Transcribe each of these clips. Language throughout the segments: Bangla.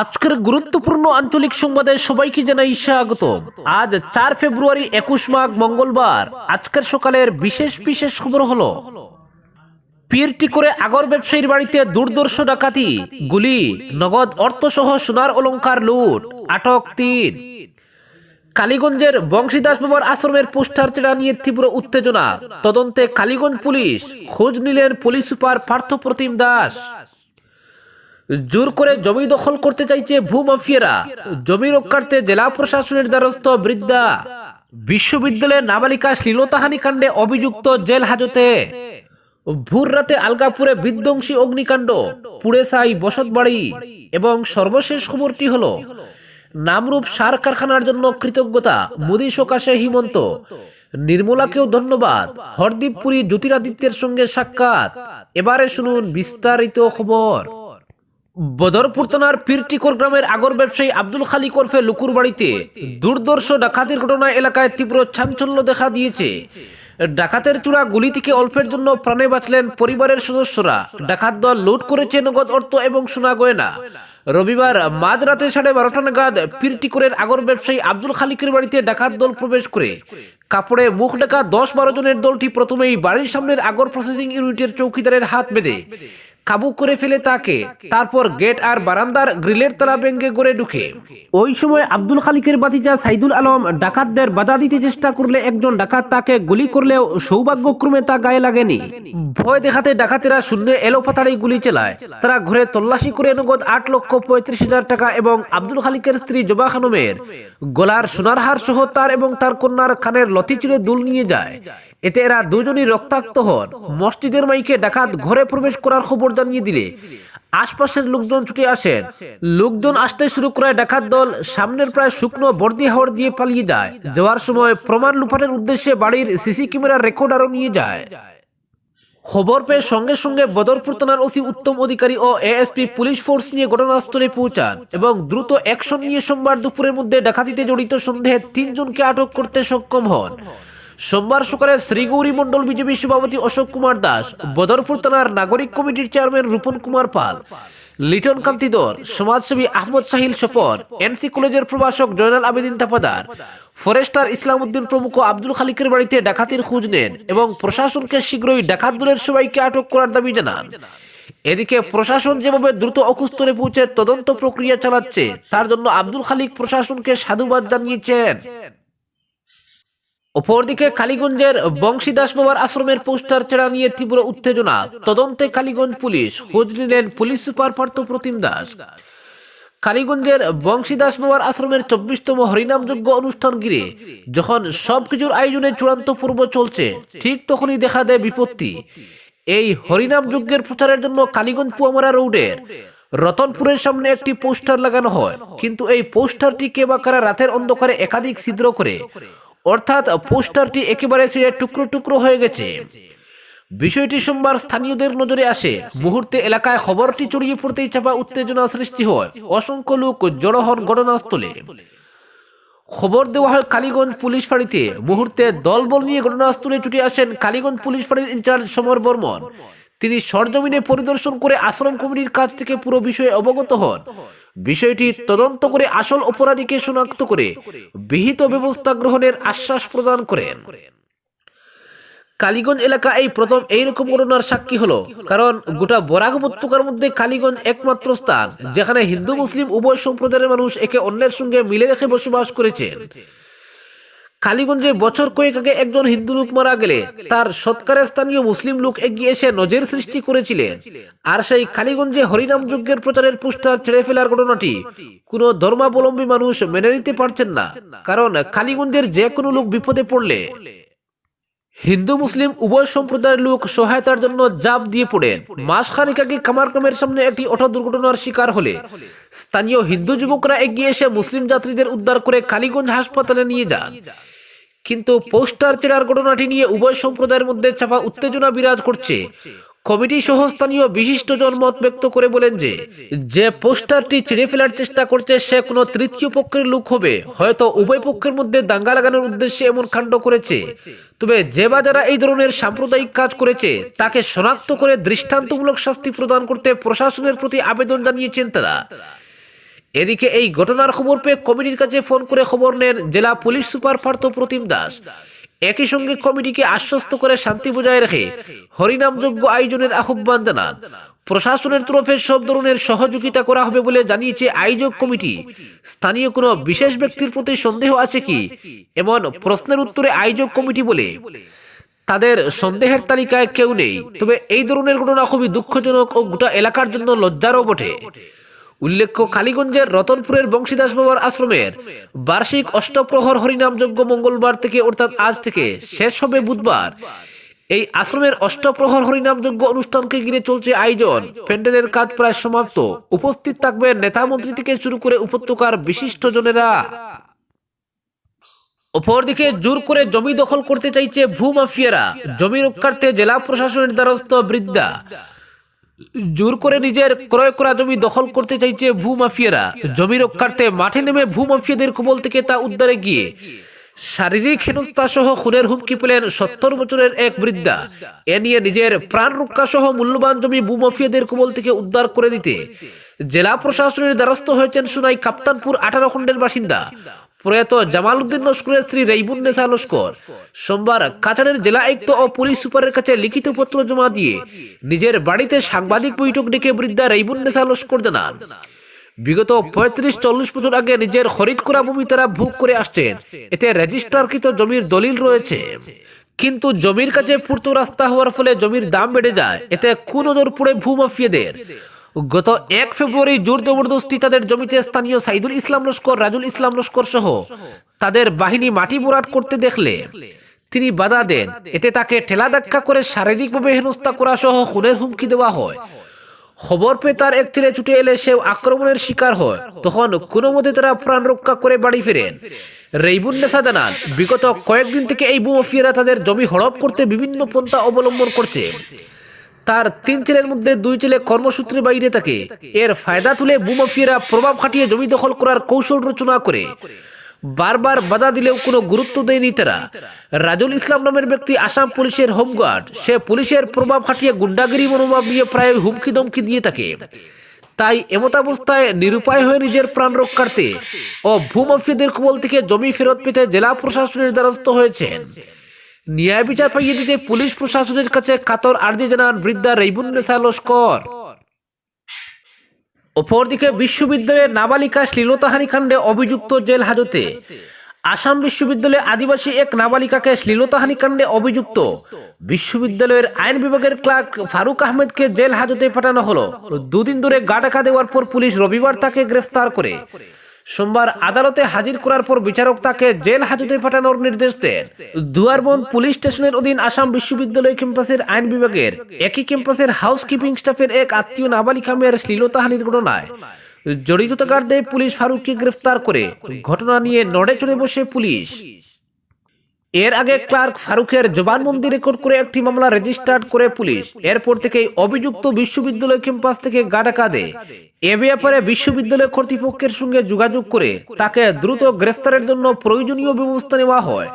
আজকের গুরুত্বপূর্ণ আঞ্চলিক সংবাদে সবাইকে জানাই স্বাগত আজ চার ফেব্রুয়ারি একুশ মাঘ মঙ্গলবার। আজকের সকালের বিশেষ বিশেষ খবর হলো, পিরটি করে আগর ব্যবসায়ীর বাড়িতে দুর্দর্শ ডাকাতি, গুলি, নগদ অর্থসহ সোনার অলঙ্কার লুট, আটক তিন। কালীগঞ্জের বংশীদাস বাবার আশ্রমের পোস্টার চেড়া নিয়ে তীব্র উত্তেজনা। তদন্তে কালীগঞ্জ পুলিশ খোঁজ নিলেন পুলিশ সুপার পার্থপ্রতিম দাস। জোর করে জমি দখল করতে চাইছে ভূমাফিয়ারা। জমি রক্ষার্থে জেলা প্রশাসনের দ্বারস্থ বৃদ্ধা। বিশ্ববিদ্যালয়ের নাবালিকা শ্লীলতাহানি কাণ্ডে অভিযুক্ত জেল হাজতে। ভোর রাতে আলগাপুরে বিধ্বংসী অগ্নিকাণ্ড পুড়ে সাই বসতবাড়ি এবং সর্বশেষ খবরটি হলো, নামরূপ সার কারখানার জন্য কৃতজ্ঞতা, মোদী সকাশে হিমন্ত। নির্মলাকেও ধন্যবাদ হরদীপ পুরী জ্যোতিরাদিত্যের সঙ্গে সাক্ষাৎ। এবারে শুনুন বিস্তারিত খবর। বদরপুর থানার পীরটিকর গ্রামের আগর ব্যবসায়ী আব্দুল খালিক ওরফে লুকুর বাড়িতে দুর্দর্শ ডাকাতির ঘটনায় এলাকায় তীব্র চাঞ্চল্য দেখা দিয়েছে। ডাকাতের চূড়া গুলি থেকে অল্পের জন্য প্রাণে বাঁচলেন পরিবারের সদস্যরা। ডাকাত দল লুট করেছে নগদ অর্থ এবং সোনা গয়না। রবিবার মাঝরাতে সাড়ে বারোটা নাগাদ পীরটিকরের আগর ব্যবসায়ী আব্দুল খালিকের বাড়িতে ডাকাত দল প্রবেশ করে। কাপড়ে মুখ ডাকা দশ বারো জনের দলটি প্রথমেই বাড়ির সামনের আগর প্রসেসিং ইউনিটের চৌকিদারের হাত বেঁধে। কাবু করে ফেলে তাকে। তারপর গেট আর বারান্দার গ্রিলের তলা ভেঙে গড়ে ঢুকে। ওই সময় আব্দুল খালিকের বাতিজা সাইদুল আলম ডাকাতদের বাধা দিতে চেষ্টা করলে একজন ডাকাত তাকে গুলি করলেও সৌভাগ্যক্রমে তা গায়ে লাগেনি। ভয় দেখাতে ডাকাতেরা শূন্য এলোপাতাড়ি গুলি চালায়। তারা ঘরে তল্লাশি করে নগদ আট লক্ষ পঁয়ত্রিশ হাজার টাকা এবং আব্দুল খালিকের স্ত্রী জবা খানমের গলার সোনার হার সহ তার এবং তার কন্যার খানের লতি চুড়ে দুল নিয়ে যায়। এতে এরা দুজনই রক্তাক্ত হন। মসজিদের মাইকে ডাকাত ঘরে প্রবেশ করার খবর জানিয়ে দিলে। আশপাশের লোকজন ছুটে আসেন। লোকজন আসতে শুরু করে ডাকাত দল সামনের প্রায় শুকনো বর্দি হাওড় দিয়ে পালিয়ে যায়। যাওয়ার সময় প্রমাণ লুপাটের উদ্দেশ্যে বাড়ির সিসি ক্যামেরার রেকর্ড আরও নিয়ে যায়। খবর পেয়ে সঙ্গে সঙ্গে বদরপুর থানার ওসি উত্তম অধিকারী ও এএসপি পুলিশ ফোর্স নিয়ে ঘটনাস্থলে পৌঁছান এবং দ্রুত অ্যাকশন নিয়ে সোমবার দুপুরের মধ্যে ডাকাতিতে জড়িত সন্দেহে তিনজনকে আটক করতে সক্ষম হন। সোমবার সকালে শ্রীগৌরী মণ্ডল বিজেপি সভাপতি অশোক কুমার দাস, বদরপুর থানার নাগরিক কমিটির চেয়ারম্যান রূপন কুমার পাল, লিটন কান্তি দর সমাজসেবী আহমদ সাহিল স্বপন এনসি কলেজের প্রভাষক জয়নাল আবেদিন তাপাদার, ফরেস্টার ইসলাম উদ্দিন প্রমুখ আব্দুল খালিকের বাড়িতে ডাকাতির খোঁজ নেন এবং প্রশাসনকে শীঘ্রই ডাকাত দলের সবাইকে আটক করার দাবি জানান। এদিকে প্রশাসন যেভাবে দ্রুত অকুস্তরে পৌঁছে তদন্ত প্রক্রিয়া চালাচ্ছে, তার জন্য আব্দুল খালিক প্রশাসনকে সাধুবাদ জানিয়েছেন। অপরদিকে কালীগঞ্জের বংশীদাস বাবার আশ্রমের পোস্টার চেড়া নিয়ে তীব্র উত্তেজনা। তদন্তে কালীগঞ্জ পুলিশ খোঁজ নিলেন পুলিশ সুপার পার্থ প্রতিম দাস। কালীগঞ্জের বংশীদাস বাবার আশ্রমের চব্বিশতম হরিনামযোগ্য অনুষ্ঠান ঘিরে যখন সবকিছুর আয়োজনে চূড়ান্ত পূর্ব চলছে, ঠিক তখনই দেখা দেয় বিপত্তি। এই হরিনাম যজ্ঞের প্রচারের জন্য কালীগঞ্জ পুয়ামারা রোডের রতনপুরের সামনে একটি পোস্টার লাগানো হয়। কিন্তু এই পোস্টারটি কে বা কারা রাতের অন্ধকারে একাধিক ছিদ্র করে অর্থাৎ পোস্টারটি একেবারে ছিঁড়ে টুকরো টুকরো হয়ে গেছে। বিষয়টি সোমবার স্থানীয়দের নজরে আসে। মুহূর্তে এলাকায় খবরটি ছড়িয়ে পড়তেই চাপা উত্তেজনা সৃষ্টি হয়। অসংখ্য লোক জড়ো হন ঘটনাস্থলে। খবর দেওয়া হয় কালীগঞ্জ পুলিশ ফাঁড়িতে। মুহূর্তে দলবল নিয়ে ঘটনাস্থলে ছুটে আসেন কালীগঞ্জ পুলিশ ফাঁড়ির ইনচার্জ সমর বর্মন। তিনি সরজমিনে পরিদর্শন করে আশ্রম কমিটির কাছ থেকে পুরো বিষয়ে অবগত হন। বিষয়টি তদন্ত করে আসল অপরাধীকে শনাক্ত করে বিহিত ব্যবস্থা গ্রহণের আশ্বাস প্রদান করেন। কালীগঞ্জ এলাকা এই প্রথম এইরকম ঘটনার সাক্ষী হলো, কারণ গোটা বরাক উপত্যকার মধ্যে কালীগঞ্জ একমাত্র স্থান, যেখানে হিন্দু, মুসলিম উভয় সম্প্রদায়ের মানুষ একে অন্যের সঙ্গে মিলে রেখে বসবাস করেছেন। কালীগঞ্জে বছর কয়েক আগে একজন হিন্দু লোক মারা গেলে তার সৎকারে স্থানীয় মুসলিম লোক এগিয়ে এসে নজর সৃষ্টি করেছিলেন। আর সেই কালীগঞ্জে হরিনাম যজ্ঞের প্রচারের পোস্টার ছেড়ে ফেলার ঘটনাটি কোনো ধর্মাবলম্বী মানুষ মেনে নিতে পারছেন না, কারণ কালীগঞ্জের যে কোনো লোক বিপদে পড়লে হিন্দু, মুসলিম উভয় সম্প্রদায়ের লোক সহায়তার জন্য জাপ দিয়ে পড়েন। মাস খানিক আগে কামারকামের সামনে একটি অটো দুর্ঘটনার শিকার হলে স্থানীয় হিন্দু যুবকরা এগিয়ে এসে মুসলিম যাত্রীদের উদ্ধার করে কালীগঞ্জ হাসপাতালে নিয়ে যান। কিন্তু পোস্টার চেড়ার ঘটনাটি নিয়ে উভয় সম্প্রদায়ের মধ্যে চাপা উত্তেজনা বিরাজ করছে। কমিটি সহ স্থানীয় বিশিষ্টজন মত ব্যক্ত করে বলেন যে যে পোস্টারটি ছিঁড়ে ফেলার চেষ্টা করছে, সে কোনো তৃতীয় পক্ষের লোক হবে। হয়তো উভয় পক্ষের মধ্যে দাঙ্গা লাগানোর উদ্দেশ্যে এমন কাণ্ড করেছে। তবে যে বা যারা এই ধরনের সাম্প্রদায়িক কাজ করেছে, তাকে শনাক্ত করে দৃষ্টান্তমূলক শাস্তি প্রদান করতে প্রশাসনের প্রতি আবেদন জানিয়েছেন তারা। এদিকে এই ঘটনার খবর পেয়ে কমিটির কাছে ফোন করে খবর নেন জেলা পুলিশ সুপার পার্থ প্রতিম দাস। একই সঙ্গে কমিটিকে আশ্বস্ত করে শান্তি বজায় রেখে হরিনামযোগ্য আয়োজনের আহ্বান জানান। প্রশাসনের তরফে সব ধরনের সহযোগিতা করা হবে বলে জানিয়েছে আয়োজক কমিটি। স্থানীয় কোনো বিশেষ ব্যক্তির প্রতি সন্দেহ আছে কি? এমন প্রশ্নের উত্তরে আয়োজক কমিটি বলে, তাদের সন্দেহের তালিকায় কেউ নেই। তবে এই ধরনের ঘটনা খুবই দুঃখজনক ও গোটা এলাকার জন্য লজ্জারও বটে। উল্লেখ্য, কালীগঞ্জের রতনপুরের বংশীদাস বাবার আশ্রমের বার্ষিক অষ্টপ্রহর হরিনাম যজ্ঞ মঙ্গলবার থেকে, অর্থাৎ আজ থেকে শেষ হবে বুধবার। এই আশ্রমের অষ্টপ্রহর হরিনাম যজ্ঞ অনুষ্ঠানকে ঘিরে চলছে আয়োজন। প্যান্ডেলের কাজ প্রায় সমাপ্ত। উপস্থিত থাকবেন নেতা মন্ত্রী থেকে শুরু করে উপত্যকার বিশিষ্ট জনেরা। অপরদিকে জোর করে জমি দখল করতে চাইছে ভূমাফিয়ারা। জমি রক্ষার্থে জেলা প্রশাসনের দ্বারস্থ বৃদ্ধা। জোর করে নিজের ক্রয় করা জমি দখল করতে চাইছে ভূমাফিয়ারা। জমি রক্ষার্থে মাঠে নেমে ভূমাফিয়াদের কবল থেকে তা উদ্ধারে গিয়ে শারীরিক হেনস্থা সহ খুনের হুমকি পেলেন সত্তর বছরের এক বৃদ্ধা। এ নিয়ে নিজের প্রাণ রক্ষা সহ মূল্যবান জমি ভূমাফিয়াদের কবল থেকে উদ্ধার করে দিতে জেলা প্রশাসনের দ্বারস্থ হয়েছেন সুনাই কাপ্তানপুর আঠারো খণ্ডের বাসিন্দা। প্রয়াত জামাল উদ্দিন লস্করের স্ত্রী রেইবুন্নেসা লস্কর। সোমবার কাছাড়ের জেলা আয়ুক্ত ও পুলিশ সুপারের কাছে লিখিত পত্র জমা দিয়ে নিজের বাড়িতে সাংবাদিক বৈঠক ডেকে বৃদ্ধা রেইবুন্নেসা লস্কর জানান। বিগত পঁয়ত্রিশ চল্লিশ বছর আগে নিজের খরিদ করা ভূমি তারা ভোগ করে আসছেন। এতে রেজিস্টারকৃত জমির দলিল রয়েছে। কিন্তু জমির কাছে পূর্ত রাস্তা হওয়ার ফলে জমির দাম বেড়ে যায়। এতে কোন কুনজর পড়ে ভূমাফিয়াদের। গত এক ফেব্রুয়ারি জোর জবরদস্তি তাদের জমিতে স্থানীয় সাইদুল ইসলাম লস্কর, রাজুল ইসলাম লস্কর সহ তাদের বাহিনী মাটি বোরাট করতে দেখলে তিনি বাধা দেন। এতে তাকে ঠেলা ধাক্কা করে শারীরিকভাবে হেনস্থা করা সহ খুনের হুমকি দেওয়া হয়। খবর পেয়ে তার এক ছেলে ছুটে এলে সেও আক্রমণের শিকার হয়। তখন কোনো মতে তারা প্রাণ রক্ষা করে বাড়ি ফেরেন। রেইবুন্নেসা জানান, বিগত কয়েকদিন থেকে এই বুমাফিয়ারা তাদের জমি হড়প করতে বিভিন্ন পন্থা অবলম্বন করছে। তার তিন ছেলের মধ্যে দুই ছেলে কর্মসূত্রে বাইরে থাকে। এর ফায়দা তুলে বুমাফিয়ারা প্রভাব খাটিয়ে জমি দখল করার কৌশল রচনা করে। বারবার বাধা দিলেও কোনো গুরুত্ব দেয়নি তারা। রাজুল ইসলাম নামের ব্যক্তি আসাম পুলিশের হোমগার্ড। সে পুলিশের প্রভাব খাটিয়ে গুন্ডাগিরি মনোভাব নিয়ে প্রায় হুমকি দমকি দিয়ে থাকে। তাই এমতাবস্থায় নিরুপায় হয়ে নিজের প্রাণ রক্ষার্থে ও ভূমাফিয়াদের কবল থেকে জমি ফেরত পেতে জেলা প্রশাসনের দ্বারস্থ হয়েছেন। ন্যায় বিচার পাইয়ে দিতে পুলিশ প্রশাসনের কাছে কাতর আর্জি জানান বৃদ্ধা রেইবুন্নেসা লস্কর অপরদিকে বিশ্ববিদ্যালয়ের নাবালিকা শ্লীলতাহানি কাণ্ডে অভিযুক্ত জেল হাজতে। আসাম বিশ্ববিদ্যালয়ে আদিবাসী এক নাবালিকাকে শ্লীলতাহানি কাণ্ডে অভিযুক্ত। বিশ্ববিদ্যালয়ের আইন বিভাগের ক্লার্ক ফারুক আহমেদকে জেল হাজতে পাঠানো হলো। দুদিন ধরে গা দেওয়ার পর পুলিশ রবিবার তাকে গ্রেফতার করে। সোমবার আদালতে হাজির করার পর বিচারক তাকে জেল হাজতে পাঠানোর নির্দেশ দেন। দুয়ারবন পুলিশ স্টেশনের অধীন আসাম বিশ্ববিদ্যালয় ক্যাম্পাসের আইন বিভাগের একই ক্যাম্পাসের হাউসকিপিং স্টাফের এক আত্মীয় নাবালিকা মেয়ের শ্লীলতাহানির ঘটনায় জড়িত পুলিশ ফারুককে গ্রেফতার করে ঘটনা নিয়ে নড়ে চড়ে বসে পুলিশ। এর আগে ক্লার্ক ফারুকের জবানবন্দি রেকর্ড করে একটি মামলা রেজিস্টার্ড করে পুলিশ। এরপর থেকে অভিযুক্ত বিশ্ববিদ্যালয় ক্যাম্পাস থেকে গাডাকা দেয়। এ ব্যাপারে বিশ্ববিদ্যালয় কর্তৃপক্ষের সঙ্গে যোগাযোগ করে তাকে দ্রুত গ্রেফতারের জন্য প্রয়োজনীয় ব্যবস্থা নেওয়া হয়।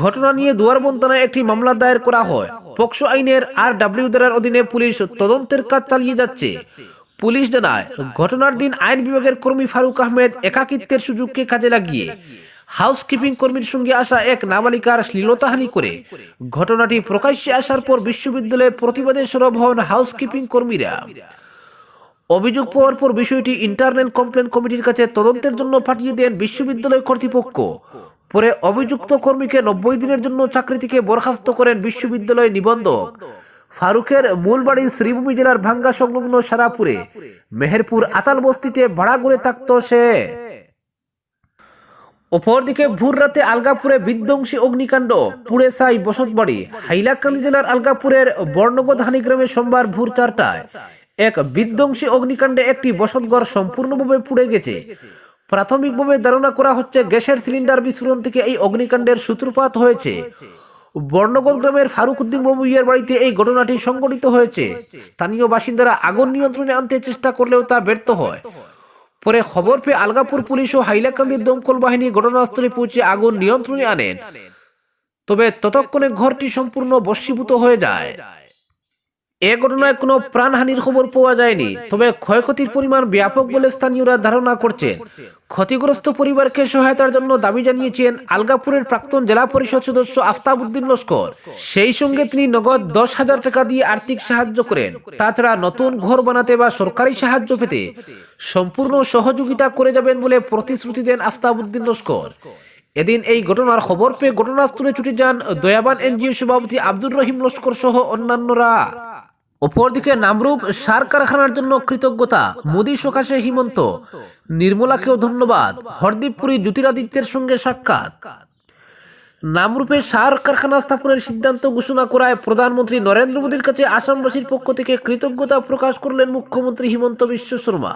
ঘটনা নিয়ে দুয়ারবন থানায় একটি মামলা দায়ের করা হয়। পক্সো আইনের আর ডাব্লিউ ধারার অধীনে পুলিশ তদন্তের কাজ চালিয়ে যাচ্ছে। পুলিশ জানায়, ঘটনার দিন আইন বিভাগের কর্মী ফারুক আহমেদ একাকিত্বের সুযোগকে কাজে লাগিয়ে হাউসকিপিং কর্মীর সঙ্গে আসা এক নাবালিকার শ্লীলতাহানি করে। ঘটনাটি প্রকাশ্যে আসার পর বিশ্ববিদ্যালয়ে প্রতিবাদে সরব হন হাউসকিপিং কর্মীরা। অভিযোগ পাওয়ার পর বিষয়টি ইন্টারনাল কমপ্লেন কমিটির কাছে তদন্তের জন্য পাঠিয়ে দেন বিশ্ববিদ্যালয় কর্তৃপক্ষ। পরে অভিযুক্ত কর্মীকে নব্বই দিনের জন্য চাকরি থেকে বরখাস্ত করেন বিশ্ববিদ্যালয় নিবন্ধক। ফারুকের মূল বাড়ি শ্রীভূমি জেলার ভাঙ্গা সংলগ্ন সারাপুরে। মেহেরপুর আতাল বস্তিতে ভাড়া করে থাকত সে। অপরদিকে ভোর রাতে আলগাপুরে বিধ্বংসী অগ্নিকাণ্ড পুড়ে সাই বসতবাড়ি, হাইলাকান্দি জেলার আলগাপুরের বর্ণগধানি গ্রামে সোমবার ভোর চারটায় এক বিধ্বংসী অগ্নিকাণ্ডে একটি বসতঘর সম্পূর্ণভাবে পুড়ে গেছে। প্রাথমিকভাবে ধারণা করা হচ্ছে গ্যাসের সিলিন্ডার বিস্ফোরণ থেকে এই অগ্নিকাণ্ডের সূত্রপাত হয়েছে। বর্ণগল গ্রামের ফারুক উদ্দিন মমুইয়ার বাড়িতে এই ঘটনাটি সংঘটিত হয়েছে। স্থানীয় বাসিন্দারা আগুন নিয়ন্ত্রণে আনতে চেষ্টা করলেও তা ব্যর্থ হয়। পরে খবর পেয়ে আলগাপুর পুলিশ ও হাইলাকান্দির দমকল বাহিনী ঘটনাস্থলে পৌঁছে আগুন নিয়ন্ত্রণে আনেন তবে ততক্ষণে ঘরটি সম্পূর্ণ বস্মীভূত হয়ে যায়। এ ঘটনায় কোনো প্রাণহানির খবর পাওয়া যায়নি। তবে ক্ষয়ক্ষতির পরিমাণ ব্যাপক বলে স্থানীয়রা ধারণা করছেন ক্ষতিগ্রস্ত পরিবারকে সহায়তার জন্য দাবি জানিয়েছেন আলগাপুরের প্রাক্তন জেলা পরিষদ সদস্য আফতাব উদ্দিন লস্কর। সেই সঙ্গে তিনি নগদ দশ হাজার টাকা দিয়ে আর্থিক সাহায্য করেন। তাছাড়া নতুন ঘর বানাতে বা সরকারি সাহায্য পেতে সম্পূর্ণ সহযোগিতা করে যাবেন বলে প্রতিশ্রুতি দেন আফতাব উদ্দিন লস্কর। এদিন এই ঘটনার খবর পেয়ে ঘটনাস্থলে ছুটে যান দয়াবান এনজিও সভাপতি আব্দুর রহিম লস্কর সহ অন্যান্যরা। অপরদিকে নামরূপ সার কারখানার জন্য কৃতজ্ঞতা, মোদী সকাশে হিমন্ত। নির্মলাকেও ধন্যবাদ হরদীপপুরী জ্যোতিরাদিত্যের সঙ্গে সাক্ষাৎ। নামরূপে সার কারখানা স্থাপনের সিদ্ধান্ত ঘোষণা করায় প্রধানমন্ত্রী নরেন্দ্র মোদীর কাছে আসামবাসীর পক্ষ থেকে কৃতজ্ঞতা প্রকাশ করলেন মুখ্যমন্ত্রী হিমন্ত বিশ্ব শর্মা।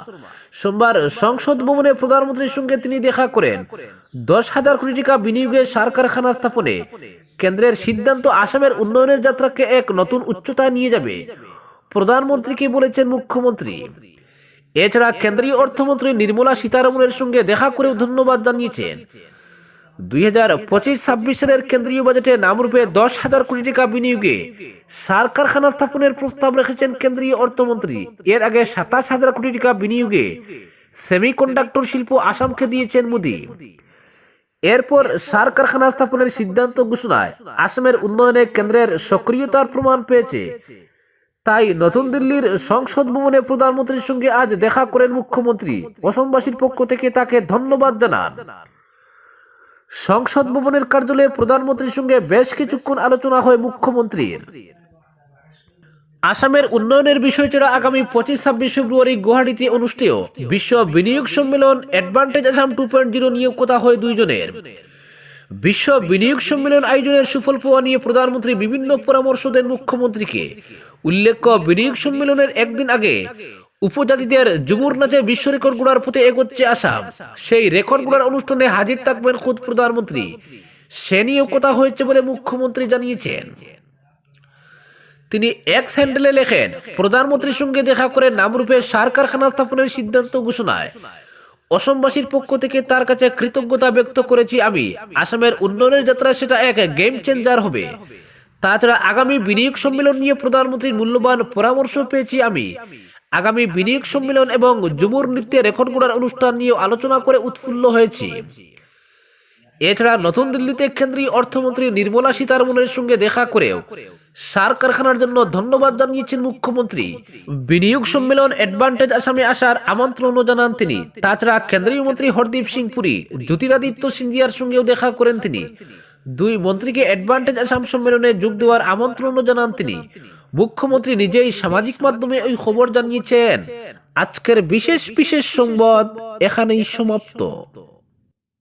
সোমবার সংসদ ভবনে প্রধানমন্ত্রীর সঙ্গে তিনি দেখা করেন। দশ হাজার কোটি টাকা বিনিয়োগে সার কারখানা স্থাপনে। কেন্দ্রের সিদ্ধান্ত আসামের উন্নয়নের যাত্রাকে এক নতুন উচ্চতায় নিয়ে যাবে। প্রধানমন্ত্রীকে বলেছেন মুখ্যমন্ত্রী? এছাড়া কেন্দ্রীয় অর্থমন্ত্রী নির্মলা সীতারামনের সঙ্গে দেখা করেও ধন্যবাদ জানিয়েছেন। দুই হাজার পঁচিশ ছাব্বিশ সালের কেন্দ্রীয় বাজেটে নামরূপে দশ হাজার কোটি টাকা বিনিয়োগে সার কারখানা স্থাপনের প্রস্তাব রেখেছেন কেন্দ্রীয় অর্থমন্ত্রী। এর আগে সাতাশ হাজার কোটি টাকা বিনিয়োগে সেমিকন্ডাক্টর শিল্প আসামকে দিয়েছেন মোদী। এরপর সার কারখানা স্থাপনের সিদ্ধান্ত ঘোষণায় আসামের উন্নয়নে কেন্দ্রের সক্রিয়তার প্রমাণ পেয়েছে তাই নতুন দিল্লির সংসদ ভবনে প্রধানমন্ত্রীর সঙ্গে আজ দেখা করেন মুখ্যমন্ত্রী। অসমবাসীর পক্ষ থেকে তাকে ধন্যবাদ জানান। সংসদ ভবনের কার্যালয়ে প্রধানমন্ত্রীর সঙ্গে বেশ কিছুক্ষণ আলোচনা হয় মুখ্যমন্ত্রীর। আসামের উন্নয়নের বিষয় ছাড়া আগামী পঁচিশ ছাব্বিশ ফেব্রুয়ারি গুয়াহাটিতে অনুষ্ঠেয় বিশ্ব বিনিয়োগ সম্মেলন advantage Assam two point zero নিয়োগ কথা হয় দুইজনের। বিশ্ব বিনিয়োগ সম্মেলন আয়োজনের সুফল পাওয়া নিয়ে প্রধানমন্ত্রী বিভিন্ন পরামর্শ দেন মুখ্যমন্ত্রীকে। উল্লেখ্য, বিনিয়োগ সম্মেলনের একদিন আগে উপজাতিদের ঝুমুর নাচে বিশ্ব রেকর্ড গড়ার পথে এগোচ্ছে আসাম। সেই রেকর্ড গড়ার অনুষ্ঠানে হাজির থাকবেন খুদ প্রধানমন্ত্রী। সে নিয়েও কথা হয়েছে বলে মুখ্যমন্ত্রী জানিয়েছেন। তিনি এক্স হ্যান্ডেলে লেখেন, প্রধানমন্ত্রীর সঙ্গে দেখা করে নামরূপে সার কারখানা স্থাপনের সিদ্ধান্ত ঘোষণায়। অসমবাসীর পক্ষ থেকে তার কাছে কৃতজ্ঞতা ব্যক্ত করেছি আমি। আসামের উন্নয়নের যাত্রা সেটা এক গেম চেঞ্জার হবে। তাছাড়া আগামী বিনিয়োগ সম্মেলন নিয়ে প্রধানমন্ত্রীর মূল্যবান পরামর্শ পেয়েছি আমি। আগামী বিনিয়োগ সম্মেলন এবং যুবর নৃত্যে রেকর্ড করার অনুষ্ঠান নিয়ে আলোচনা করে উৎফুল্ল হয়েছি। এছাড়া নতুন দিল্লিতে কেন্দ্রীয় অর্থমন্ত্রী নির্মলা সীতারমনের সঙ্গে দেখা করেও সার কারখানার জন্য ধন্যবাদ জানিয়েছেন মুখ্যমন্ত্রী। বিনিয়োগ সম্মেলন অ্যাডভান্টেজ আসামে আসার আমন্ত্রণও জানান তিনি। তাছাড়া কেন্দ্রীয় মন্ত্রী হরদীপ সিং পুরী, জ্যোতিরাদিত্য সিন্ধিয়ার সঙ্গেও দেখা করেন তিনি। দুই মন্ত্রীকে অ্যাডভান্টেজ আসাম সম্মেলনে যোগ দেওয়ার আমন্ত্রণও জানান তিনি। মুখ্যমন্ত্রী নিজেই সামাজিক মাধ্যমে ওই খবর জানিয়েছেন। আজকের বিশেষ বিশেষ সংবাদ এখানেই সমাপ্ত।